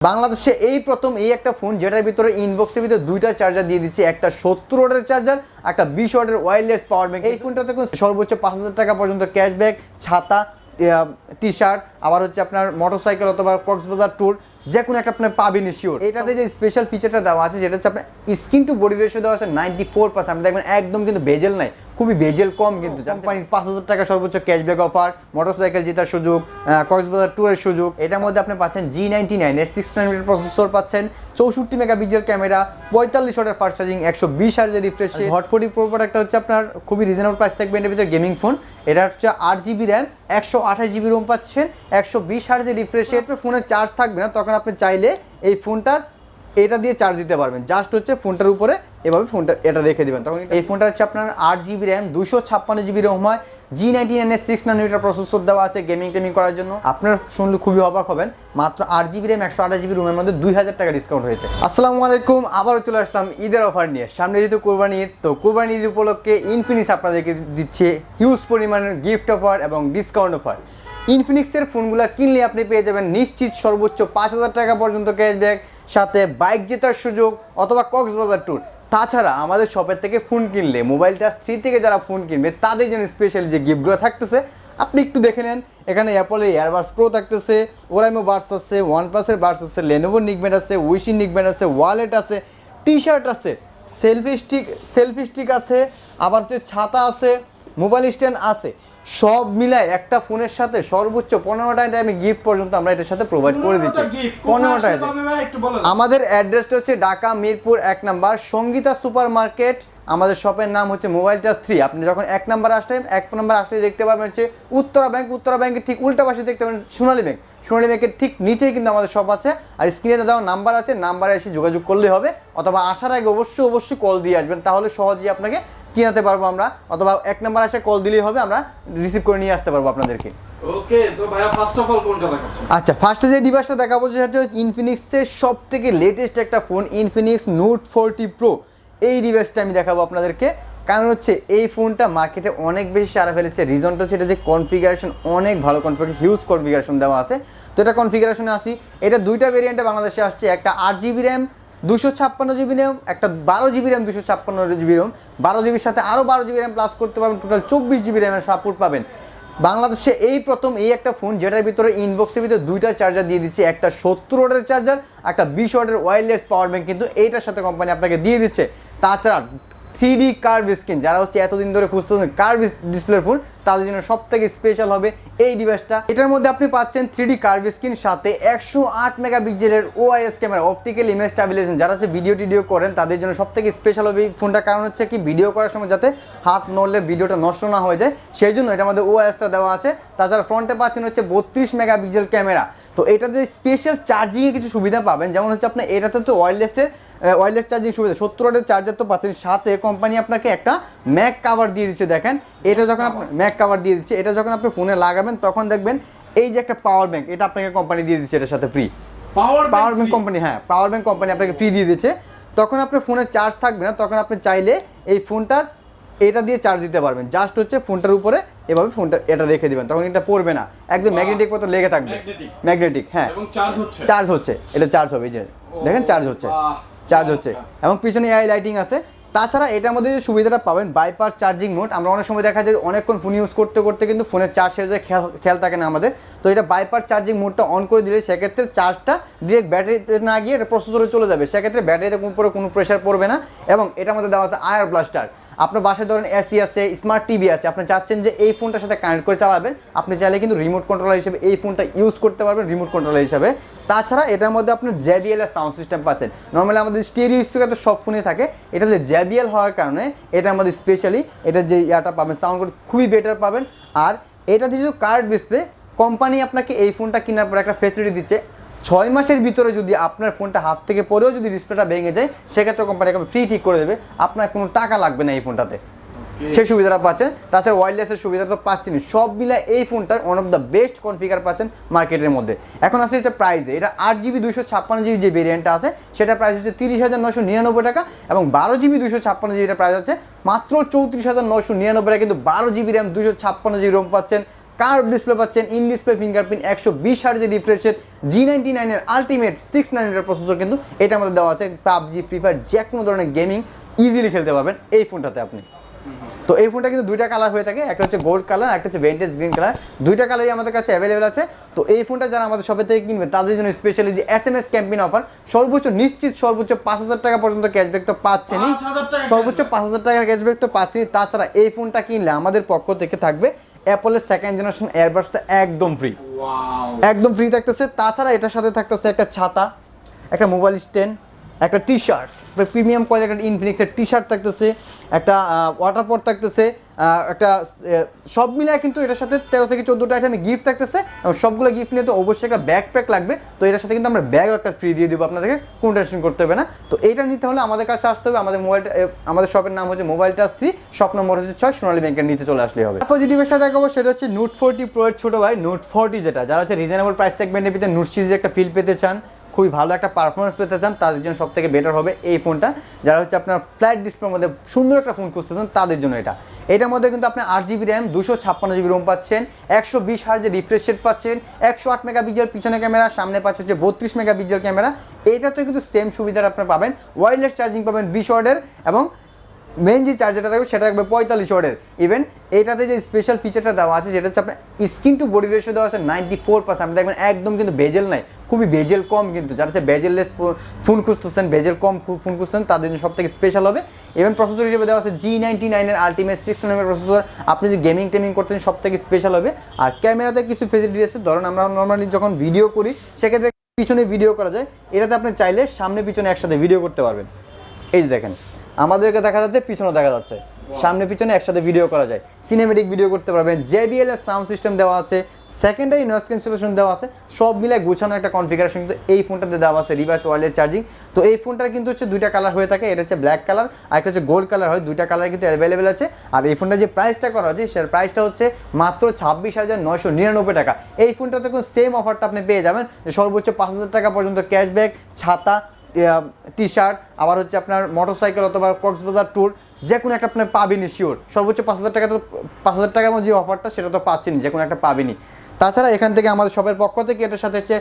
বাংলাদেশে এই প্রথম এই একটা ফোন যেটার ভিতরে ইনবক্সের ভিতরে দুইটা চার্জার দিয়ে দিচ্ছে, একটা সত্তর ওয়াটের চার্জার একটা বিশ ওয়াটের ওয়্যারলেস পাওয়ার ব্যাংক এই ফোনটাতে সর্বোচ্চ পাঁচ হাজার টাকা পর্যন্ত ক্যাশব্যাক ছাতা টি শার্ট আবার হচ্ছে আপনার মোটরসাইকেল অথবা কক্সবাজার ট্যুর যে কোনো একটা আপনার পাবেনই শিওর এটাতে যে স্পেশাল ফিচারটা দেওয়া আছে যেটা হচ্ছে আপনার স্কিন টু বডি রেশিও দেওয়া আছে নাইনটি ফোর পার্সেন্ট আপনি দেখবেন একদম কিন্তু ভেজেল নাই খুবই ভেজেল কম কিন্তু। কোম্পানির পাঁচ হাজার টাকা সর্বোচ্চ ক্যাশব্যাক অফার মোটরসাইকেল জেতার সুযোগ কক্সবাজার ট্যুরের সুযোগ। এটার মধ্যে আপনি পাচ্ছেন জি নাইনটি নাইন এর সিক্স নাইন প্রসেসর পাচ্ছেন চৌষট্টি মেগাপিক্সেল ক্যামেরা পঁয়তাল্লিশ ওয়াটের ফাস্ট চার্জিং একশো বিশ হাজার রিফ্রেশ হটফোর্টি প্রো প্রোডাক্টটা হচ্ছে আপনার খুবই রিজনেবল প্রাইস সেগমেন্টের ভিতরে গেমিং ফোন এটা হচ্ছে আট জিবি র্যাম একশো আঠাশ জিবি রোম পাচ্ছেন, একশো বিশ হার্জের রিফ্রেশ আপনার ফোনে চার্জ থাকবে না, তখন আপনি চাইলে এই ফোনটা এটা দিয়ে চার্জ দিতে পারবেন। জাস্ট হচ্ছে ফোনটার উপরে এভাবে ফোনটা এটা রেখে দেবেন। তখন এই ফোনটা হচ্ছে আপনার আট জিবি র্যাম দুশো ছাপ্পান্ন জিবি রোম হয় জি নাইনটি নাইনের সিক্স নাইনোমিটার প্রসেসর দেওয়া আছে গেমিং টেমিং করার জন্য। আপনার শুনলে খুবই অবাক হবেন। মাত্র আট জিবি র্যাম একশো আঠাশ জিবি রুমের মধ্যে দুই হাজার টাকা ডিসকাউন্ট হয়েছে। আসসালামু আলাইকুম, আবারও চলে আসলাম ঈদের অফার নিয়ে। সামনে যেহেতু কোরবানি ঈদ, তো কোরবানি ঈদ উপলক্ষে ইনফিনিক্স আপনাদেরকে দিচ্ছে হিউজ পরিমাণের গিফট অফার এবং ডিসকাউন্ট অফার ইনফিনিক্সের ফোনগুলো কিনলে আপনি পেয়ে যাবেন নিশ্চিত সর্বোচ্চ পাঁচ হাজার টাকা পর্যন্ত ক্যাশব্যাক সাথে বাইক জেতার সুযোগ অথবা কক্সবাজার ট্যুর তাছাড়া আমাদের শপের থেকে ফোন কিনলে মোবাইল টাচ থ্রি থেকে যারা ফোন কিনবে, তাদের জন্য স্পেশাল যে গিফটগুলো থাকতেছে, আপনি একটু দেখে নেন। এখানে অ্যাপলের এয়ারবাস প্রো থাকতেছে ওরাইমো বার্স আছে ওয়ান প্লাসের বার্স আছে লেনোভো নিকবেন আছে উইশি নিকবেন আছে ওয়ালেট আছে টি শার্ট আছে সেলফি স্টিক সেলফি স্টিক আছে, আবার হচ্ছে ছাতা আছে মোবাইল স্ট্যান্ড আছে। সব মিলায় একটা ফোনের সাথে সর্বোচ্চ পনেরোটা টাইমে গিফট পর্যন্ত আমরা এটার সাথে প্রোভাইড করে দিচ্ছি। পনেরোটা টাকা আমাদের অ্যাড্রেসটা হচ্ছে ঢাকা মিরপুর এক নাম্বার সঙ্গীতা সুপার মার্কেট আমাদের শপের নাম হচ্ছে মোবাইল টাচ থ্রি। আপনি যখন এক নাম্বার আসলেন এক নাম্বার আসলে দেখতে পারবেন হচ্ছে উত্তরা ব্যাংক উত্তরা ব্যাংকের ঠিক উল্টা পাশে দেখতে পাবেন সোনালী ব্যাংক। সোনালী ব্যাংকের ঠিক নিচেই কিন্তু আমাদের শপ আছে। আর স্ক্রিনে দেওয়া নাম্বার আছে নাম্বারে এসে যোগাযোগ করলেই হবে। অথবা আসার আগে অবশ্যই অবশ্যই কল দিয়ে আসবেন। তাহলে সহজেই আপনাকে চিনাতে পারব আমরা। অথবা এক নাম্বার আসে কল দিলেই হবে আমরা রিসিভ করে নিয়ে আসতে পারব আপনাদেরকে। ওকে তো ভাইয়া ফার্স্ট অফ অল কোনটা দেখাচ্ছেন? আচ্ছা ফার্স্টে যে ডিভাইসটা দেখাবো সেটা হচ্ছে ইনফিনিক্সের সব থেকে লেটেস্ট একটা phone Infinix note forty pro এই ডিভাইসটা আমি দেখাবো আপনাদেরকে। কারণ হচ্ছে এই ফোনটা মার্কেটে অনেক বেশি সারা ফেলেছে। রিজনটা এটা যে কনফিগারেশন অনেক ভালো। কনফিগারেশন হিউজ কনফিগারেশন দেওয়া আছে। তো এটা কনফিগারেশনে আসি। এটা দুইটা ভেরিয়েন্টে বাংলাদেশে আসছে। একটা আট জিবি র্যাম দুশো ছাপ্পান্ন জিবি র্যাম একটা বারো জিবি র্যাম দুশো ছাপ্পান্ন জিবি র্যাম বারো জিবির সাথে আরও বারো জিবি র্যাম প্লাস করতে পারবেন। টোটাল চব্বিশ জিবি র্যামের সাপোর্ট পাবেন। বাংলাদেশে এই প্রথম এই একটা ফোন যেটার ভিতরে ইনবক্সের ভিতরে দুইটা চার্জার দিয়ে দিচ্ছে, একটা সত্তর ওয়াটের চার্জার একটা বিশ ওয়াটের ওয়্যারলেস পাওয়ার ব্যাঙ্ক কিন্তু এইটার সাথে কোম্পানি আপনাকে দিয়ে দিচ্ছে। তাছাড়া থ্রি ডি কার্ভ স্ক্রিন যারা হচ্ছে এতদিন ধরে খুঁজতেছেন কার্ভ ডিসপ্লের ফোন তাদের জন্য সব থেকে স্পেশাল হবে এই ডিভাইসটা এটার মধ্যে আপনি পাচ্ছেন থ্রি ডি কার্ভ স্ক্রিন সাথে একশো আট মেগাপিক্সেলের OIS camera optical image stabilisation যারা হচ্ছে ভিডিও টিডিও করেন, তাদের জন্য সব থেকে স্পেশাল হবে। এই ফোনটা কারণ হচ্ছে কি ভিডিও করার সময় যাতে হাত নড়লে ভিডিওটা নষ্ট না হয়ে যায়, সেই জন্য এটার মধ্যে ওআইএসটা দেওয়া আছে। তাছাড়া ফ্রন্টে পাচ্ছেন হচ্ছে বত্রিশ মেগাপিক্সেল ক্যামেরা তো এটাতে স্পেশাল চার্জিংয়ে কিছু সুবিধা পাবেন, যেমন হচ্ছে আপনি এটাতে তো ওয়্যারলেসের ওয়্যারলেস চার্জিং সুবিধা। সত্তর চার্জার তো পাচ্ছেন। সাথে কোম্পানি আপনাকে একটা ম্যাক কাভার দিয়ে দিচ্ছে, দেখেন। এটা যখন আপনার ম্যাক কাভার দিয়ে দিচ্ছে। এটা যখন আপনি ফোনে লাগাবেন তখন দেখবেন এই যে একটা পাওয়ার ব্যাংক এটা আপনাকে কোম্পানি দিয়ে দিচ্ছে এটার সাথে free power power bank company হ্যাঁ পাওয়ার ব্যাংক কোম্পানি আপনাকে ফ্রি দিয়ে দিচ্ছে। তখন আপনার ফোনে চার্জ থাকবে না তখন আপনি চাইলে এই ফোনটা এটা দিয়ে চার্জ দিতে পারবেন। জাস্ট হচ্ছে ফোনটার উপরে এভাবে ফোনটা এটা রেখে দিবেন তখন এটা পড়বে না। একদম ম্যাগনেটিক মতো লেগে থাকবে। ম্যাগনেটিক হ্যাঁ। চার্জ হচ্ছে? এটা চার্জ হবে এই যে। দেখেন চার্জ হচ্ছে। চার্জ হচ্ছে। এবং পিছনে এআই লাইটিং আছে। তাছাড়া এটার মধ্যে যে সুবিধাটা পাবেন বাইপার চার্জিং মোড আমরা অনেক সময় দেখা যায় অনেকক্ষণ ফোন ইউজ করতে করতে কিন্তু ফোনের চার্জ শেষ হয়ে খেয়াল থাকে না আমাদের। তো এটা বাইপার চার্জিং মোডটা অন করে দিলে সেক্ষেত্রে চার্জটা ডিরেক্ট ব্যাটারিতে না গিয়ে এটা প্রসেসরে চলে যাবে। সেক্ষেত্রে ব্যাটারিতে উপরে কোনো প্রেশার পড়বে না এবং এটার মধ্যে দেওয়া আছে আয়ার ব্লাস্টার আপনার বাসায় ধরেন এসি আছে স্মার্ট টিভি আছে, আপনি চাচ্ছেন যে এই ফোনটার সাথে কানেক্ট করে চালাবেন, আপনি চাইলে কিন্তু রিমোট কন্ট্রোলার হিসেবে এই ফোনটা ইউজ করতে পারবেন রিমোট কন্ট্রোলার হিসেবে। তাছাড়া এটার মধ্যে আপনার জেবিএল এর সাউন্ড সিস্টেম পাচ্ছেন। নর্মালি আমাদের স্টেরিও স্পিকার তো সব ফোনে থাকে, এটা যে জেবিএল হওয়ার কারণে এটার মধ্যে স্পেশালি এটা যে ইয়াটা পাবেন সাউন্ড খুবই বেটার পাবেন। আর এটা দিয়ে কার্ড ডিসপ্লে কোম্পানি আপনাকে এই ফোনটা কেনার পর একটা ফেসিলিটি দিচ্ছে ছয় মাসের ভিতরে যদি আপনার ফোনটা হাত থেকে পরেও যদি ডিসপ্লেটা ভেঙে যায় সেক্ষেত্রে কোম্পানি ফ্রি ঠিক করে দেবে। আপনার কোনো টাকা লাগবে না এই ফোনটাতে। সেই সুবিধাটা পাচ্ছেন। তাছাড়া ওয়্যারলেসের সুবিধা তো পাচ্ছেন সব মিলায় এই ফোনটা one of the best configure পাচ্ছেন মার্কেটের মধ্যে। এখন আছে এটা প্রাইসে এটা আট জিবি দুশো ছাপ্পান্ন জিবি যে ভেরিয়েন্টটা আছে সেটা প্রাইস হচ্ছে তিরিশ হাজার নশো নিরানব্বই টাকা এবং বারো জিবি দুশো ছাপ্পান্ন জিবিটা প্রাইস আছে মাত্র চৌত্রিশ হাজার নশো নিরানব্বই টাকা। কিন্তু বারো জিবি র্যাম দুশো ছাপ্পান্ন জিবি রোম পাচ্ছেন। কার্ভ ডিসপ্লে পাচ্ছেন ইন ডিসপ্লে ফিঙ্গারপ্রিন্ট একশো বিশ হার্জের রিফ্রেশের জি নাইনটি নাইনের আলটিমেট সিক্স নাইনের প্রসেসর কিন্তু এটার মধ্যে দেওয়া আছে। পাবজি ফ্রি ফায়ার যে কোনো ধরনের গেমিং ইজিলি খেলতে পারবেন এই ফোনটাতে আপনি। তো এই ফোনটা কিন্তু দুইটা কালার হয়ে থাকে একটা হচ্ছে গোল্ড কালার একটা হচ্ছে ভেন্টেজ গ্রিন কালার দুইটা কালারই আমাদের কাছে অ্যাভেলেবেল আছে। তো এই ফোনটা যারা আমাদের শপে থেকে কিনবে তাদের জন্য স্পেশালি যে S M S campaign offer সর্বোচ্চ নিশ্চিত সর্বোচ্চ পাঁচ হাজার টাকা পর্যন্ত ক্যাশব্যাক তো পাচ্ছেনই। 5,000 সর্বোচ্চ পাঁচ হাজার টাকা ক্যাশব্যাক তো পাচ্ছেনই। তাছাড়া এই ফোনটা কিনলে আমাদের পক্ষ থেকে থাকবে অ্যাপলের সেকেন্ড জেনারেশন এয়ারবাসটা একদম ফ্রি একদম ফ্রি থাকতেছে। তাছাড়া এটার সাথে থাকতেছে একটা ছাতা একটা মোবাইল স্ট্যান্ড একটা টি শার্ট প্রিমিয়াম কোয়ালিটি একটা ইনফিনিক্সের টি শার্ট থাকতেছে একটা ওয়াটার পট থাকতেছে একটা সব মিলায় কিন্তু এটার সাথে তেরো থেকে চোদ্দোটা আইটেমে গিফট থাকতেছে এবং সবগুলো গিফট নিয়ে তো অবশ্যই একটা ব্যাকপ্যাক লাগবে। তো এটার সাথে কিন্তু আমরা ব্যাগও একটা ফ্রি দিয়ে দেবো আপনাদেরকে, কোনো টেনশন করতে হবে না। তো এইটা নিতে হলে আমাদের কাছে আসতে হবে, আমাদের মোবাইলটা আমাদের শপের নাম হচ্ছে mobile touch three shop number হচ্ছে ছয়, সোনালী ব্যাংকের নিচে চলে আসলেই হবে। তারপর যে দেখাবো, সেটা হচ্ছে নোট ফোরটি প্রো এর ছোটো ভাই নোট ফোরটি যেটা, যারা হচ্ছে রিজনেবল প্রাইস সেগমেন্টের ভিতরে নোট সিরিজে একটা ফিল পেতে চান খুবই ভালো একটা পারফরমেন্স পেতে চান, তাদের জন্য সব থেকে বেটার হবে এই ফোনটা। যারা হচ্ছে আপনার ফ্ল্যাট ডিসপ্লের মধ্যে সুন্দর একটা ফোন খুঁজতে চান, তাদের জন্য এটা। এটার মধ্যে কিন্তু আপনি আট জিবি র্যাম দুশো ছাপ্পান্ন জিবি রোম পাচ্ছেন, একশো বিশ হার্জের রিফ্রেশ রেট পাচ্ছেন, একশো আট মেগা পিক্সেল পিছনে ক্যামেরা সামনে পাচ্ছে হচ্ছে বত্রিশ মেগা পিক্সেল ক্যামেরা এইটাতে কিন্তু সেম সুবিধার আপনি পাবেন। ওয়্যারলেস চার্জিং পাবেন বিশ ওয়ার্ডের এবং মেন যে চার্জারটা থাকবে সেটা থাকবে পঁয়তাল্লিশ ওয়াটের। ইভেন এটাতে যে স্পেশাল ফিচারটা দেওয়া আছে, সেটা হচ্ছে আপনার স্কিন টু বডি রেশিও দেওয়া আছে নাইনটি ফোর পার্সেন্ট দেখবেন একদম কিন্তু ভেজেল নাই, খুবই ভেজেল কম কিন্তু। যারা হচ্ছে বেজেললেস ফোন খুঁজতেছেন ভেজেল কম ফোন খুঁজতেন তাদের জন্য সব থেকে স্পেশাল হবে। ইভেন প্রসেসর হিসেবে দেওয়া আছে জি নাইনটি নাইনের আলটিমেট সিক্স নাইনের প্রসেসর আপনি যদি গেমিং টেমিং করতেন সব থেকে স্পেশাল হবে। আর ক্যামেরাতে কিছু ফেসিলিটি আছে, ধরুন আমরা নর্মালি যখন ভিডিও করি, সেক্ষেত্রে পিছনে ভিডিও করা যায়। এটাতে আপনি চাইলে সামনে পিছনে একসাথে ভিডিও করতে পারবেন। এই যে দেখেন। আমাদেরকে দেখা যাচ্ছে পিছনে দেখা যাচ্ছে। সামনে পিছনে একসাথে ভিডিও করা যায়। সিনেমেটিক ভিডিও করতে পারবেন। জেবিএল এর সাউন্ড সিস্টেম দেওয়া আছে সেকেন্ডারি নয়েজ ক্যান্সেলেশন দেওয়া আছে সব মিলে গুছানো একটা কনফিগারেশন কিন্তু এই ফোনটাতে দেওয়া আছে রিভার্স ওয়ারলেস চার্জিং তো এই ফোনটার কিন্তু হচ্ছে দুইটা কালার হয়ে থাকে এটা হচ্ছে ব্ল্যাক কালার আর একটা হচ্ছে গোল্ড কালার হয়। দুইটা কালার কিন্তু অ্যাভেলেবেল আছে। আর এই ফোনটা যে প্রাইসটা করা হচ্ছে সেটার প্রাইসটা হচ্ছে মাত্র ছাব্বিশ হাজার নয়শো নিরানব্বই টাকা। এই ফোনটাতে কিন্তু সেম অফারটা আপনি পেয়ে যাবেন। যে সর্বোচ্চ পাঁচ হাজার টাকা পর্যন্ত ক্যাশব্যাক ছাতা টি শার্ট আবার হচ্ছে আপনার মোটরসাইকেল অথবা কক্সবাজার ট্যুর যে কোনো একটা আপনি পাবেনই শিওর সর্বোচ্চ পাঁচ হাজার টাকা তো, পাঁচ হাজার টাকার মধ্যে যে অফারটা সেটা তো পাচ্ছেনই যে কোনো একটা পাবেনই। তাছাড়া এখান থেকে আমাদের সবের পক্ষ থেকে এটার সাথে হচ্ছে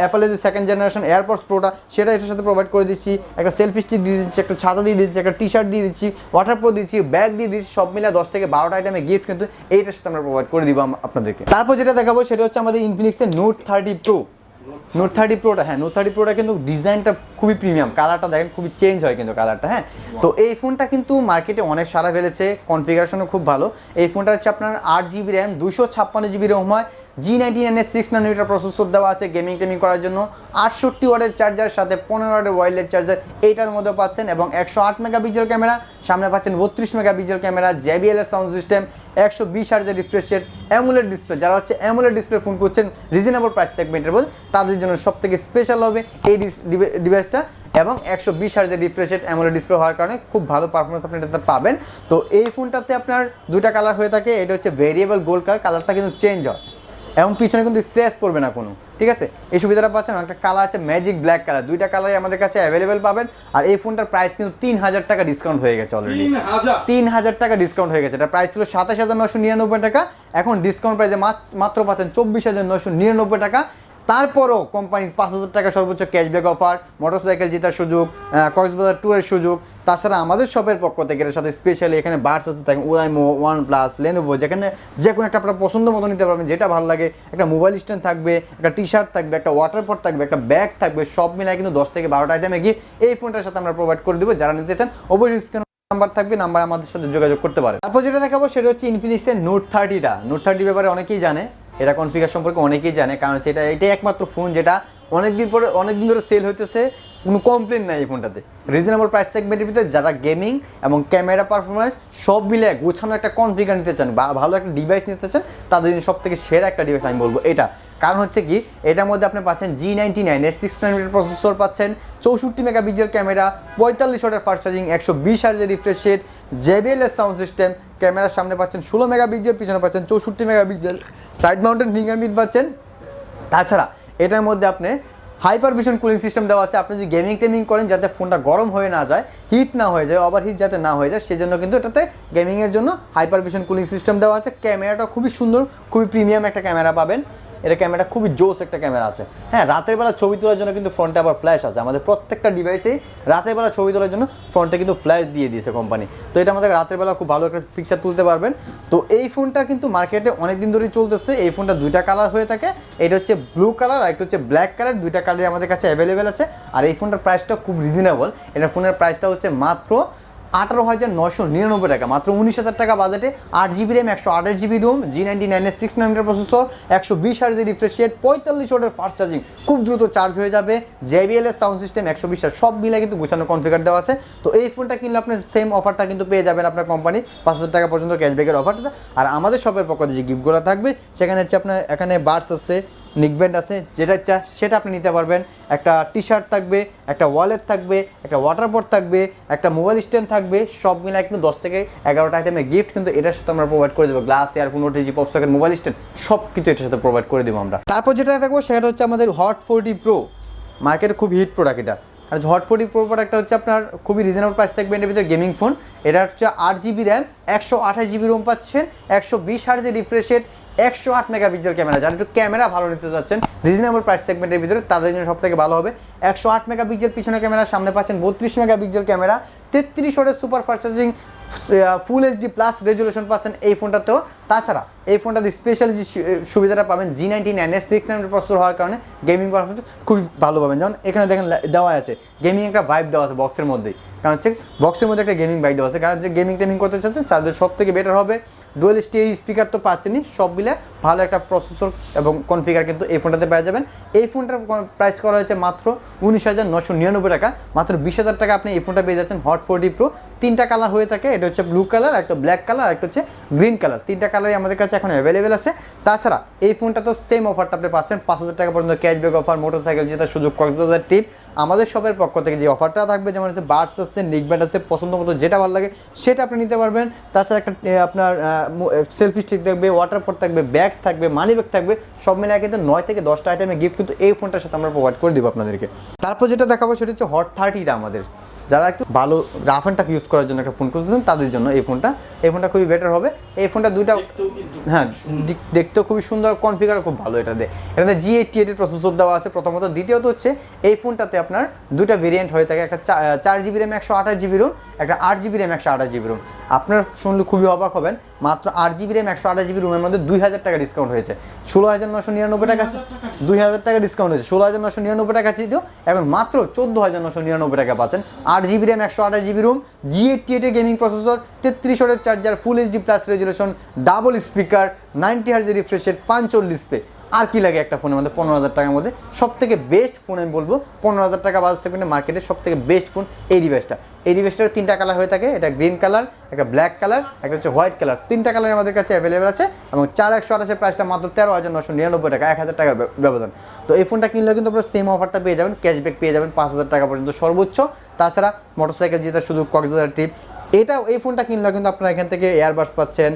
অ্যাপেলের যে সেকেন্ড জেনারেশন এয়ারপোর্টস প্রোটা সেটা এটার সাথে প্রোভাইড করে দিচ্ছি। একটা সেলফি স্টিক দিয়ে দিচ্ছি, একটা ছাতা দিয়ে দিচ্ছি, একটা টি শার্ট দিয়ে দিচ্ছি ওয়াটার প্রো দিচ্ছি ব্যাগ দিয়ে দিচ্ছি, সব মিলে দশ থেকে বারোটা আইটেমে গিফট কিন্তু এইটার সাথে আমরা প্রোভাইড করে দিব আপনাদেরকে। তারপর যেটা দেখাবো, সেটা হচ্ছে আমাদের ইনফিনিক্সের note thirty pro note thirty প্রোটা হ্যাঁ নোট থার্টি প্রোটা কিন্তু ডিজাইনটা খুবই প্রিমিয়াম কালারটা দেখেন খুবই চেঞ্জ হয় কিন্তু কালারটা হ্যাঁ? তো এই ফোনটা কিন্তু মার্কেটে অনেক সারা ফেলেছে কনফিগারেশনও খুব ভালো। এই ফোনটা হচ্ছে আপনার আট জিবি র্যাম দুশো ছাপ্পান্ন জিবি রোম হয়। জি নাইনটি নাইনের সিক্স নাইনোমিটার প্রসেসর দেওয়া আছে গেমিং টেমিং করার জন্য। আটষট্টি ওয়ার্ডের চার্জার সাথে পনেরো ওয়ার্ডের ওয়াইল্ডের চার্জার এইটার মধ্যে পাচ্ছেন এবং একশো আট মেগা পিক্সেল ক্যামেরা সামনে পাচ্ছেন বত্রিশ মেগা পিক্সেল ক্যামেরা জেবিএল এর সাউন্ড সিস্টেম একশো বিশ হার্জের রিফ্রেশ রেট অ্যামুলেট ডিসপ্লে যারা হচ্ছে অ্যামুলেট ডিসপ্লে ফোন করছেন রিজনেবল প্রাইস সেগমেন্টের বল তাদের জন্য সব থেকে স্পেশাল হবে। এই ডিভাইসটা এবং একশো বিশ হার্জের রিফ্রেশ রেট অ্যামোলেড ডিসপ্লে হওয়ার কারণে খুব ভালো পারফরমেন্স আপনি এটাতে পাবেন। তো এই ফোনটাতে আপনার দুইটা কালার হয়ে থাকে এটা হচ্ছে ভেরিয়েবল গোল্ড কালার কালারটা কিন্তু চেঞ্জ হয়। এবং পিছনে কিন্তু স্ক্র্যাচ পড়বে না কোনো ঠিক আছে? এই সুবিধাটা পাচ্ছেন একটা কালার আছে ম্যাজিক ব্ল্যাক কালার দুইটা কালারই আমাদের কাছে অ্যাভেলেবেল পাবেন। আর এই ফোনটার প্রাইস কিন্তু তিন হাজার টাকা ডিসকাউন্ট হয়ে গেছে অলরেডি তিন হাজার? তিন হাজার টাকা ডিসকাউন্ট হয়ে গেছে। এটা প্রাইস ছিল সাতাশ হাজার নশো নিরানব্বই টাকা এখন ডিসকাউন্ট প্রাইসে মাত্র পাচ্ছেন চব্বিশ হাজার নশো নিরানব্বই টাকা। তারপরও কোম্পানির পাঁচ হাজার টাকা সর্বোচ্চ ক্যাশব্যাক অফার মোটরসাইকেল জেতার সুযোগ কক্সবাজার ট্যুরের সুযোগ। তাছাড়া আমাদের শপের পক্ষ থেকে এর সাথে স্পেশালি এখানে বার্স আছে থাকে ওরাইমো ওয়ান প্লাস লেনোভো যেখানে যে কোনো একটা আপনার পছন্দ মতো নিতে পারবেন, যেটা ভালো লাগে। একটা মোবাইল স্ট্যান্ড থাকবে, একটা টি শার্ট থাকবে, একটা ওয়াটার পট থাকবে, একটা ব্যাগ থাকবে, সব মিলায় কিন্তু দশ থেকে বারোটা আইটেমে গিয়ে এই ফোনটার সাথে আমরা প্রোভাইড করে দেবো। যারা নিতে চান, অবশ্যই স্ক্রিন নাম্বার থাকবে নাম্বার আমাদের সাথে যোগাযোগ করতে পারে তারপর যেটা দেখাবো, সেটা হচ্ছে ইনফিনিক্সের নোট থার্টিটা নোট থার্টি ব্যাপারে অনেকেই জানে। এটা কনফিগার সম্পর্কে অনেকেই জানে, কারণ সেটা, এটাই একমাত্র ফোন যেটা অনেকদিন পরে, অনেকদিন ধরে সেল হইতেছে। কোনো কমপ্লেন নাই এই ফোনটাতে রিজনেবল প্রাইস সেগমেন্টের ভিতরে যারা গেমিং এবং ক্যামেরা পারফরমেন্স সব মিলে গোছানো একটা কনফিগার নিতে চান বা ভালো একটা ডিভাইস নিতে চান, তাদের জন্য সব থেকে সেরা একটা ডিভাইস আমি বলব এটা। কারণ হচ্ছে কি, এটার মধ্যে আপনি পাচ্ছেন জি নাইনটি নাইনের সিক্স নাইনমিটার প্রসেসর পাচ্ছেন, চৌষট্টি মেগা পিক্সেল ক্যামেরা পঁয়তাল্লিশ ওয়াটের ফাস্ট চার্জিং একশো বিশ হাজার রিফ্রেশ রেট জেবিএল এর সাউন্ড সিস্টেম ক্যামেরার সামনে পাচ্ছেন ষোলো মেগা পিক্সেল পিছনে পাচ্ছেন চৌষট্টি mega pixel side mounted fingerprint পাচ্ছেন। তাছাড়া এটার মধ্যে আপনি হাইপার ভিশন কুলিং সিস্টেম দেওয়া আছে। আপনি যদি গেমিং টেমিং করেন যাতে ফোনটা গরম হয়ে না যায় হিট না হয়ে যায় ওভার হিট যাতে না হয়ে যায়, সেজন্য কিন্তু এটাতে গেমিংয়ের জন্য হাইপারভিশন কুলিং সিস্টেম দেওয়া আছে। ক্যামেরাটা খুবই সুন্দর, খুবই প্রিমিয়াম একটা ক্যামেরা পাবেন। এটা ক্যামেরা খুবই জোস একটা ক্যামেরা আছে। হ্যাঁ রাতের বেলা ছবি তোলার জন্য কিন্তু ফ্রন্টে আবার ফ্ল্যাশ আছে। আমাদের প্রত্যেকটা ডিভাইসেই রাতের বেলা ছবি তোলার জন্য ফ্রন্টে কিন্তু ফ্ল্যাশ দিয়ে দিয়েছে কোম্পানি তো এটা আমাদের রাতের বেলা খুব ভালো একটা পিকচার তুলতে পারবেন। তো এই ফোনটা কিন্তু মার্কেটে অনেক দিন ধরেই চলতেছে। এই ফোনটা দুইটা কালার হয়ে থাকে। এটা হচ্ছে ব্লু কালার আর একটা হচ্ছে ব্ল্যাক কালার দুইটা কালারই আমাদের কাছে অ্যাভেলেবেল আছে। আর এই ফোনটার প্রাইসটা খুব রিজনেবল এটা ফোনের প্রাইসটা হচ্ছে মাত্র আঠারো হাজার নশো নিরানব্বই টাকা। মাত্র উনিশ হাজার টাকা বাজেটে আট জিবি র্যাম, একশো আঠাশ জিবি রুম জি নাইনটি নাইনের সিক্স নাইনটার প্রসেসর একশো বিশ হার্জের রিফ্রেশ রেট পঁয়তাল্লিশ ওয়াটের ফাস্ট চার্জিং খুব দ্রুত চার্জ হয়ে যাবে। জেবিএল এর সাউন্ড সিস্টেম একশো বিশ সব মিলে কিন্তু গুছানো কনফিগার দেওয়া আছে। তো এই ফোনটা কিনলে আপনি সেম অফারটা কিন্তু পেয়ে যাবেন আপনার কোম্পানি পাঁচ হাজার টাকা পর্যন্ত ক্যাশব্যাকের অফারটা আর আমাদের শপের পক্ষ থেকে যে গিফটগুলো থাকবে, সেখানে হচ্ছে আপনার, এখানে বার্স আছে নিকব্যান্ড আছে, যেটা চা, সেটা আপনি নিতে পারবেন। একটা টি শার্ট থাকবে, একটা ওয়ালেট থাকবে, একটা ওয়াটার বোর্ড থাকবে, একটা মোবাইল স্ট্যান্ড থাকবে, সব মিলায় কিন্তু দশ থেকে এগারোটা আইটেমের গিফট কিন্তু এটার সাথে আমরা প্রোভাইড করে দেবো। Glass earphone OTG pop socket mobile stand সব কিছু এটার সাথে প্রোভাইড করে দেবো আমরা। তারপর যেটা দেখব, সেটা হচ্ছে আমাদের হট ফোরটি প্রো মার্কেটে খুব হিট প্রোডাক্ট এটা। আর হট ফোরটি প্রো প্রোডাক্টটা হচ্ছে আপনার খুবই রিজনেবল প্রাইস সেগমেন্টের ভিতরে গেমিং ফোন এটা হচ্ছে আট জিবি র্যাম একশো আঠাশ জিবি রোম পাচ্ছেন, একশো বিশ হার্জের রিফ্রেশ রেট একশো আট মেগাপিক্সেল ক্যামেরা, যারা একটু ক্যামেরা ভালো নিতে যাচ্ছেন রিজনেবল প্রাইস সেগমেন্টের ভিতরে তাদের জন্য সব থেকে ভালো হবে। একশো আট মেগাপিক্সেল পিছনে ক্যামেরা, সামনে পাচ্ছেন বত্রিশ মেগাপিক্সেল ক্যামেরা, তেত্রিশ ওয়াটের super charging full HD plus resolution পাচ্ছেন এই ফোনটাতেও। তাছাড়া এই ফোনটাতে স্পেশাল যে সুবিধাটা পাবেন G ninety nine S six নাইনের প্রসেসর হওয়ার কারণে গেমিং পারফরমেন্স খুবই ভালো পাবেন। যেমন এখানে দেখেন দেওয়া আছে গেমিং একটা ভাইব দেওয়া আছে বক্সের মধ্যেই। কারণ হচ্ছে বক্সের মধ্যে একটা গেমিং বাইক দেওয়া আছে। কারণ যে গেমিং টেমিং করতে চাচ্ছেন, তাদের সব থেকে বেটার হবে ডুয়েল স্টেজ স্পিকার তো পাচ্ছেনই, সব মিলে ভালো একটা প্রসেসর এবং কনফিগার কিন্তু এই ফোনটাতে পেয়ে যাবেন। এই ফোনটার প্রাইস করা হয়েছে মাত্র উনিশ হাজার নশো নিরানব্বই টাকা। মাত্র বিশ হাজার টাকা আপনি এই ফোনটা পেয়ে যাচ্ছেন হট ফোরটি প্রো তিনটা কালার হয়ে থাকে, এটা হচ্ছে ব্লু কালার একটা ব্ল্যাক কালার একটা হচ্ছে গ্রিন কালার তিনটা কালারই আমাদের কাছে এখন অ্যাভেলেবেল আছে। তাছাড়া এই ফোনটা তো সেম অফারটা আপনি পাচ্ছেন, পাঁচ হাজার টাকা পর্যন্ত ক্যাশব্যাক অফার মোটরসাইকেল জেতার সুযোগ, কক্সবাজার টিপ আমাদের শপের পক্ষ থেকে যে অফারটা থাকবে, যেমন হচ্ছে বার্স আছে নিকব্যান্ড আছে পছন্দ মতো যেটা ভালো লাগে, সেটা আপনি নিতে পারবেন। তাছাড়া একটা আপনার সেলফি স্টিক থাকবে ওয়াটার পট থাকবে ব্যাগ থাকবে মানি ব্যাগ থাকবে, সব মিলিয়ে কিন্তু নয় থেকে দশটা আইটেমের গিফট কিন্তু এই ফোনটার সাথে আমরা প্রোভাইড করে দেবো আপনাদেরকে। তারপর যেটা দেখাবো সেটা হচ্ছে হট থার্টিটা আমাদের। যারা একটু ভালো রাফ অ্যান্ড টাফ ইউজ করার জন্য একটা ফোন খুঁজতেছেন তাদের জন্য এই ফোনটা এই ফোনটা খুবই বেটার হবে। এই ফোনটা দুইটা হ্যাঁ দেখতেও খুবই সুন্দর কনফিগার খুব ভালো এটাতে এটাতে জি এইটটি এইটের প্রসেসর দেওয়া আছে প্রথমত। দ্বিতীয়ত হচ্ছে এই ফোনটাতে আপনার দুইটা ভেরিয়েন্ট হয়ে থাকে। একটা চার জিবি র্যাম একশো আঠাশ জিবি রুম একটা আট জিবি র্যাম একশো আঠাশ জিবি রুম আপনার শুনলে খুবই অবাক হবেন মাত্র আট জিবি র্যাম একশো আঠাশ জিবি রুমের মধ্যে দুই হাজার টাকা ডিসকাউন্ট হয়েছে। ষোলো হাজার নশো নিরানব্বই টাকা দুই হাজার টাকা ডিসকাউন্ট হয়েছে। ষোলো হাজার নশো নিরানব্বই টাকা ছিল এখন মাত্র চোদ্দ হাজার নশো নিরানব্বই টাকা পাচ্ছেন। আট জিবি র্যাম, একশো আঠাশ জিবি রুম জি এইটটি এইটের গেমিং প্রসেসর তেত্রিশ ওয়াটের charger full HD plus resolution double speaker ninety হার্জের রিফ্রেশের পাঁচচল্লিশ ডিসপ্লে আর কি লাগে একটা ফোনের মধ্যে? পনেরো হাজার টাকার মধ্যে। সব থেকে বেস্ট ফোন আমি বলব। পনেরো হাজার টাকা বাজার সেকেন্ডে মার্কেটের সব থেকে বেস্ট ফোন এই ডিভাইসটা এই ডিভাইসটার তিনটা কালার হয়ে থাকে। এটা গ্রিন কালার একটা ব্ল্যাক কালার একটা হচ্ছে হোয়াইট কালার তিনটা কালার আমাদের কাছে অ্যাভেলেবেল আছে এবং চার একশো আঠাশের প্রাইসটা মাত্র তেরো হাজার নশো নিরানব্বই টাকা, এক হাজার টাকা ব্যবধান। তো এই ফোনটা কিনলে কিন্তু আপনারা সেম অফারটা পেয়ে যাবেন ক্যাশব্যাক পেয়ে যাবেন পাঁচ হাজার টাকা পর্যন্ত সর্বোচ্চ। তাছাড়া মোটরসাইকেল জেতার শুধু কক্সবাজার ট্রিপ এটা এই ফোনটা কিনলে কিন্তু আপনারা এখান থেকে এয়ারবাডস পাচ্ছেন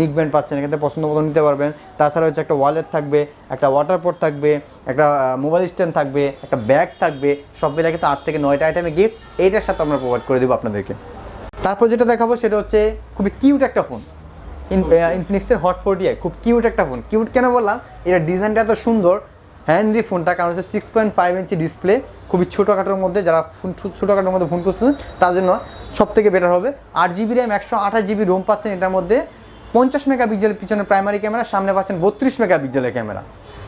নিকব্যান্ড পাচ্ছেন, এখান থেকে পছন্দ মতো নিতে পারবেন। তাছাড়া হচ্ছে একটা ওয়ালেট থাকবে, একটা ওয়াটার পোর্ট থাকবে, একটা মোবাইল স্ট্যান্ড থাকবে, একটা ব্যাগ থাকবে, সব মিলে কিন্তু আট থেকে নয়টা আইটেমে গিফট এইটার সাথে আমরা প্রোভাইড করে দেবো আপনাদেরকে। তারপর যেটা দেখাবো সেটা হচ্ছে খুবই কিউট একটা ফোন ইনফিনিক্সের হট ফোরটি খুব কিউট একটা ফোন কিউট কেন বললাম? এটা ডিজাইনটা এত সুন্দর হ্যান্ডি ফোনটা, কারণ হচ্ছে six point five inch display খুবই ছোটোখাটোর মধ্যে যারা ফোন ছোটোখাটোর মধ্যে ফোন করছেন তার জন্য সব থেকে বেটার হবে। আট জিবি র্যাম একশো আঠাশ জিবি রোম পাচ্ছেন এটার মধ্যে। পঞ্চাশ মেগা মেগাপিক্সেলের পিছনে প্রাইমারি ক্যামেরা সামনে পাচ্ছেন বত্রিশ মেগা মেগাপিক্সেলের ক্যামেরা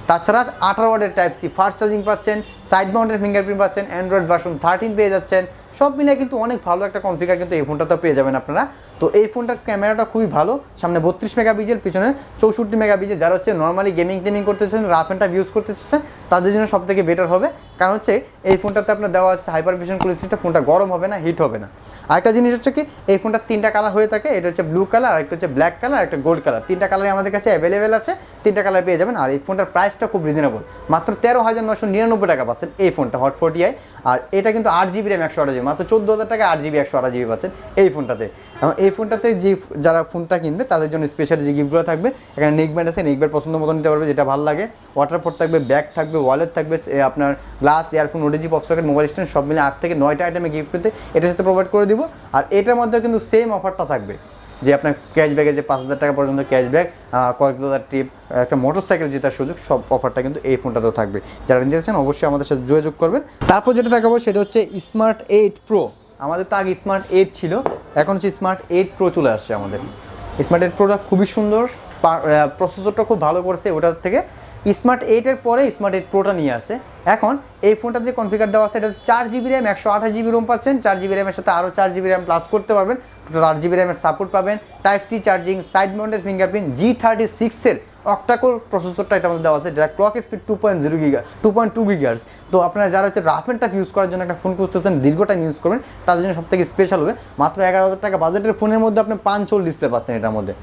তাছাড়া আঠারো ওয়ার্ডের টাইপ সি ফাস্ট চার্জিং পাচ্ছেন সাইড মাউন্টের ফিঙ্গারপ্রিন্ট পাচ্ছেন অ্যান্ড্রয়েড ভার্সন থার্টিন পেয়ে যাচ্ছেন। সব মিলিয়ে কিন্তু অনেক ভালো একটা কনফিগার কিন্তু এই ফোনটাতে পেয়ে যাবেন আপনারা। তো এই ফোনটার ক্যামেরাটা খুবই ভালো। সামনে বত্রিশ মেগাপিক্সেল পিছনে চৌষট্টি মেগাপিক্সেল যারা হচ্ছে নর্মালি গেমিং টেমিং করতেছেন রাফ অ্যান্ড ইউজ করতে চাচ্ছেন তাদের জন্য সব থেকে বেটার হবে। কারণ হচ্ছে এই ফোনটাতে আপনার দেওয়া আছে হাইপার ভিশন কুলিং সিস্টেম ফোনটা গরম হবে না হিট হবে না। আরেকটা জিনিস হচ্ছে কি, এই ফোনটার তিনটা কালার হয়ে থাকে। এটা হচ্ছে ব্লু কালার আর একটা হচ্ছে ব্ল্যাক কালার একটা গোল্ড কালার তিনটা কালারই আমাদের কাছে অ্যাভেলেবেল আছে। তিনটা কালার পেয়ে যাবেন। আর এই ফোনটার প্রাইসটা খুব রিজনেবল মাত্র তেরো হাজার নশো নিরানব্বই টাকা পাচ্ছেন এই ফোনটা হট ফোর্টি আই আর এটা কিন্তু আট জিবি র্যাম একশো আট মাত্র চোদ্দ হাজার টাকা আট জিবি একশো আট জিবি পাচ্ছেন এই ফোনটাতে। এবং এই ফোনটাতে যে যারা ফোনটা কিনবে, তাদের জন্য স্পেশাল যে গিফটগুলো থাকবে, এখানে নেকব্যান্ড আছে নেকব্যান্ড পছন্দ মতো নিতে পারবে, যেটা ভালো লাগে। ওয়াটার পোর্ট থাকবে ব্যাগ থাকবে ওয়ালেট থাকবে আপনার glass earphone OTG pop socket mobile stand সব মিলে আট থেকে নয়টা আইটেমে গিফট করতে এটার সাথে প্রোভাইড করে দিব। আর এটার মধ্যে কিন্তু সেম অফারটা থাকবে। যে আপনার ক্যাশব্যাকে যে পাঁচ হাজার টাকা পর্যন্ত ক্যাশব্যাক কয়েক হাজার ট্রিপ একটা মোটরসাইকেল জেতার সুযোগ, সব অফারটা কিন্তু এই ফোনটাতেও থাকবে। যারা নিতে চাচ্ছেন অবশ্যই আমাদের সাথে যোগাযোগ করবেন। তারপর যেটা দেখাবো সেটা হচ্ছে স্মার্ট এইট প্রো আমাদের তো আগে স্মার্ট এইট ছিল, এখন হচ্ছে স্মার্ট এইট প্রো চলে আসছে আমাদের। স্মার্ট এইট প্রোটা খুবই সুন্দর প্রসেসরটা খুব ভালো করছে, ওটার থেকে স্মার্ট এইটের পরে স্মার্ট এইট প্রোটা নিয়ে আসে। এখন এই ফোনটাতে যে কনফিগার দেওয়া আছে এটা চার জিবি র্যাম একশো আঠাশ জিবি রোম পাচ্ছেন। চার জিবি র্যামের সাথে আরও চার জিবি র্যাম প্লাস করতে পারবেন। টোটাল আট জিবি র্যামের সাপোর্ট পাবেন। Type C charging side mounted fingerprint G thirty সিক্সের অক্টাকোর প্রসেসরটা এটার মধ্যে দেওয়া আছে, যেটা clock speed two point zero giga two point two gigahertz তো আপনারা যারা হচ্ছে রাফ অ্যান্ড টাফ ইউজ করার জন্য একটা ফোন খুঁজতেছেন, দীর্ঘ টাইম ইউজ করবেন, তাদের জন্য সবথেকে স্পেশাল হবে। মাত্র এগারো হাজার টাকা বাজেটের ফোনের মধ্যে আপনি পাঁচশোল ডিসপ্লে পাচ্ছেন এটার মধ্যে।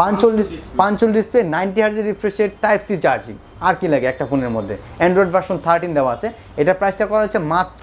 পাঁচশোল পাঁচশোল ডিসপ্লে নাইনটি হার্জের রিফ্রেশের টাইপ সি চার্জিং আর কি লাগে একটা ফোনের মধ্যে? অ্যান্ড্রয়েড ভার্সন থার্টিন দেওয়া আছে। এটা প্রাইসটা করা হচ্ছে মাত্র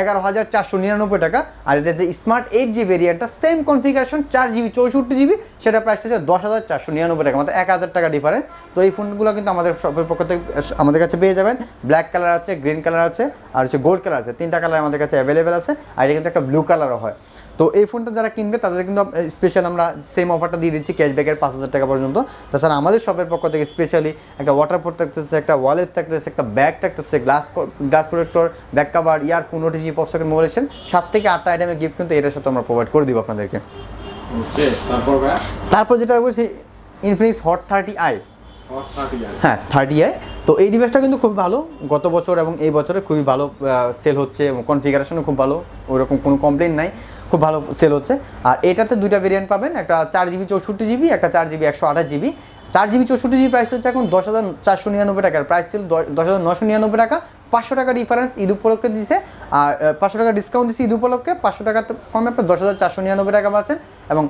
এগারো হাজার চারশো নিরানব্বই টাকা। আর এটা যে স্মার্ট এইট জি ভেরিয়েন্টটা সেম কনফিগারেশন চার জিবি চৌষট্টি জিবি সেটা প্রাইসটা হচ্ছে দশ হাজার চারশো নিরানব্বই টাকা, মাত্র এক হাজার টাকা ডিফারেন্স তো এই ফোনগুলো কিন্তু আমাদের শপের পক্ষ থেকে আমাদের কাছে পেয়ে যাবেন। ব্ল্যাক কালার আছে গ্রিন কালার আছে, আর হচ্ছে গোল্ড কালার আছে। তিনটা কালার আমাদের কাছে অ্যাভেলেবেল আছে। আর এটা কিন্তু একটা ব্লু কালারও হয়। তো এই ফোনটা যারা কিনবে তাদের কিন্তু স্পেশাল আমরা সেম অফারটা দিয়ে দিচ্ছি ক্যাশব্যাকের পাঁচ হাজার টাকা পর্যন্ত। তাছাড়া আমাদের শপের পক্ষ থেকে স্পেশালি একটা ওয়াটার পোর্ট থাকতেছে একটা ওয়ালেট থাকতেছে একটা ব্যাগ থাকতেছে glass glass protector back cover earphone OTG PopSocket mobile সাত থেকে আটটা আইটেমের গিফট কিন্তু এটার সাথে আমরা প্রোভাইড করে দিব আপনাদেরকে। তারপর যেটা বলছি ইনফিনিক্স হট থার্টি আই হ্যাঁ থার্টি আই তো এই ডিভাইসটা কিন্তু খুব ভালো। গত বছর এবং এই বছরে খুবই ভালো সেল হচ্ছে এবং কনফিগারেশনও খুব ভালো। ওইরকম কোনো কমপ্লেন নাই। খুব ভালো সেল হচ্ছে। আর এটাতে দুইটা ভেরিয়েন্ট পাবেন, একটা চার জিবি চৌষট্টি জিবি একটা চার জিবি একশো আঠাশ জিবি চার জিবি চৌষট্টি জিবি প্রাইস হচ্ছে এখন দশ হাজার চারশো নিরানব্বই টাকার। প্রাইস ছিল দশ হাজার নশো নিরানব্বই টাকা। পাঁচশো টাকা ডিফারেন্স ঈদ উপলক্ষে দিছে। আর পাঁচশো টাকা ডিসকাউন্ট দিচ্ছে ঈদ উপলক্ষে। পাঁচশো টাকা কমে আপনার দশ হাজার চারশো নিরানব্বই টাকা পাচ্ছেন। এবং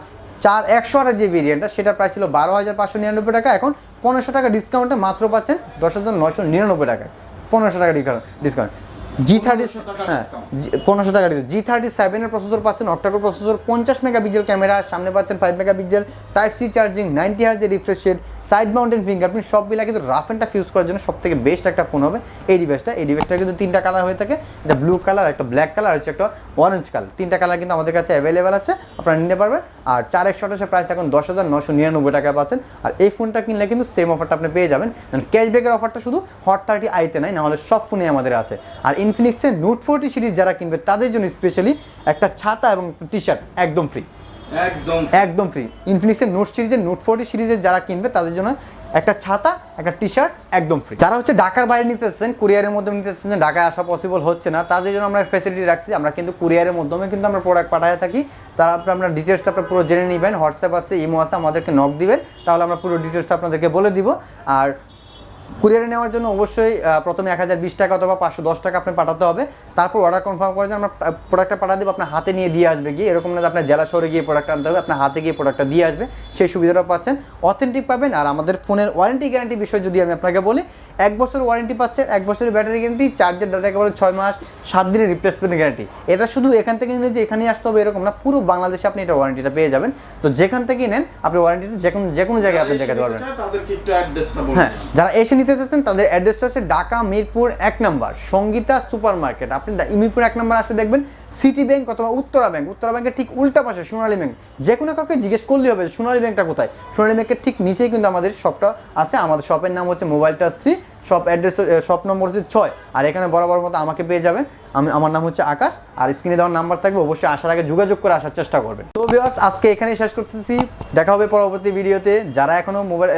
চার একশো আঠাশ যে ভেরিয়েন্টটা সেটার প্রাইস ছিল বারো হাজার পাঁচশো নিরানব্বই টাকা। এখন পনেরোশো টাকা ডিসকাউন্টে মাত্র পাচ্ছেন দশ হাজার নশো নিরানব্বই টাকায়। পনেরোশো টাকা ডিসকাউন্ট জি থার্টি হ্যাঁ। পনেরোশো টাকা জি থার্টি সেভেনের প্রসেসর পাচ্ছেন অক্টাকোর প্রসেসর পঞ্চাশ মেগা পিক্সেল ক্যামেরা সামনে পাচ্ছেন five megapixel type C charging ninety হার্জের refresh rate side mounted fingerprint সব মিলা কিন্তু রাফ অ্যান্ড টাফ ইউজ করার জন্য সব থেকে বেস্ট একটা ফোন হবে। এই ডিভাইসটা এই ডিভাইসটা কিন্তু তিনটা কালার হয়ে থাকে। একটা ব্লু কালার একটা ব্ল্যাক কালার হচ্ছে একটা অরেঞ্জ কালার তিনটা কালার কিন্তু আমাদের কাছে অ্যাভেলেবেল আছে, আপনারা নিতে পারবেন। আর চার একশো আঠাশের প্রাইস এখন দশ হাজার নশো নিরানব্বই টাকা পাচ্ছেন। আর এই ফোনটা কিনলে কিন্তু সেম অফারটা আপনি পেয়ে যাবেন। ক্যাশব্যাকের অফারটা শুধু হট থার্টি আইতে নাই, নাহলে সব ফোনে আমাদের আছে। আর ইনফিনিক্সের নোট ফোরটি সিরিজ যারা কিনবে, তাদের জন্য স্পেশালি একটা ছাতা এবং টি শার্ট একদম ফ্রি একদম একদম ফ্রি ইনফিনিক্সের নোট সিরিজের নোট ফোরটি সিরিজের যারা কিনবে, তাদের জন্য একটা ছাতা, একটা টি শার্ট একদম ফ্রি যারা হচ্ছে ঢাকার বাইরে নিতে চাচ্ছেন কুরিয়ারের মাধ্যমে নিতে চাচ্ছেন ঢাকায় আসা পসিবল হচ্ছে না, তাদের জন্য আমরা ফ্যাসিলিটি রাখছি। আমরা কিন্তু কুরিয়ারের মাধ্যমে কিন্তু আমরা প্রোডাক্ট পাঠিয়ে থাকি। তারা আপনার আপনার ডিটেলসটা আপনার পুরো জেনে নেবেন। হোয়াটসঅ্যাপ আছে ইমো আছে, আমাদেরকে নক দিবেন। তাহলে আমরা পুরো ডিটেলসটা আপনাদেরকে বলে দিব। আর কুরিয়ারে নেওয়ার জন্য অবশ্যই প্রথমে এক হাজার বিশ টাকা অথবা পাঁচশো দশ টাকা আপনি পাঠাতে হবে। তারপর অর্ডার কনফার্ম করে যে আমরা প্রোডাক্টটা পাঠিয়ে দেবো আপনার হাতে নিয়ে দিয়ে আসবে গিয়ে। এরকম না আপনার জেলা শহরে গিয়ে প্রোডাক্ট আনতে হবে আপনার হাতে গিয়ে প্রোডাক্টটা দিয়ে আসবে। সেই সুবিধাটা পাচ্ছেন। অথেন্টিক পাবেন আর আমাদের ফোনের ওয়ারেন্টি গ্যারান্টি বিষয় যদি আমি আপনাকে বলি এক বছর ওয়ারেন্টি পাচ্ছেন এক বছরের ব্যাটারি গ্যারান্টি চার্জের ডাটা একেবারে ছয় মাস সাত দিনের রিপ্লেসমেন্ট গ্যারান্টি এটা শুধু এখান থেকে নিলে যে এখানেই আসতে হবে এরকম না পুরো বাংলাদেশে আপনি এটা ওয়ারেন্টিটা পেয়ে যাবেন। তো যেখান থেকে নেন আপনি ওয়ারেন্টিটা যে কোনো যে কোনো জায়গায় আপনি দেখাতে পারবেন। হ্যাঁ যারা এসে নিতে চাচ্ছেন, তাদের অ্যাড্রেসটা হচ্ছে ঢাকা মিরপুর এক নম্বর, সঙ্গীতা সুপার মার্কেট আপনি মিরপুর এক নম্বর আসলে দেখবেন সিটি ব্যাংক অথবা উত্তরা ব্যাংক, উত্তরা ব্যাংকের ঠিক উল্টা পাশে সোনালী ব্যাংক। যে কোনো কাউকে জিজ্ঞেস করলেই হবে সোনালী ব্যাংকটা কোথায়? সোনালী ব্যাংকের ঠিক নিচেই কিন্তু আমাদের শপটা আছে। আমাদের শপের নাম হচ্ছে mobile touch three shop address shop number হচ্ছে ছয়। আর এখানে বরাবর মতো আমাকে পেয়ে যাবেন। আমি, আমার নাম হচ্ছে আকাশ। আর স্ক্রিনে দেওয়ার নাম্বার থাকবে, অবশ্যই আসার আগে যোগাযোগ করে আসার চেষ্টা করবেন। তো ভিউয়ার্স আজকে এখানেই শেষ করতেছি। দেখা হবে পরবর্তী ভিডিওতে। যারা এখনও মোবাইল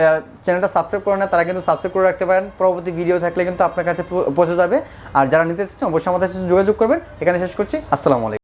চ্যানেলটা সাবস্ক্রাইব করে না, তারা কিন্তু সাবস্ক্রাইব করে রাখতে পারেন। পরবর্তী ভিডিও থাকলে কিন্তু আপনার কাছে পৌঁছে যাবে। আর যারা নিতে চাচ্ছেন অবশ্যই আমাদের সাথে যোগাযোগ করবেন। এখানে শেষ করছি। আসসালামু আলাইকুম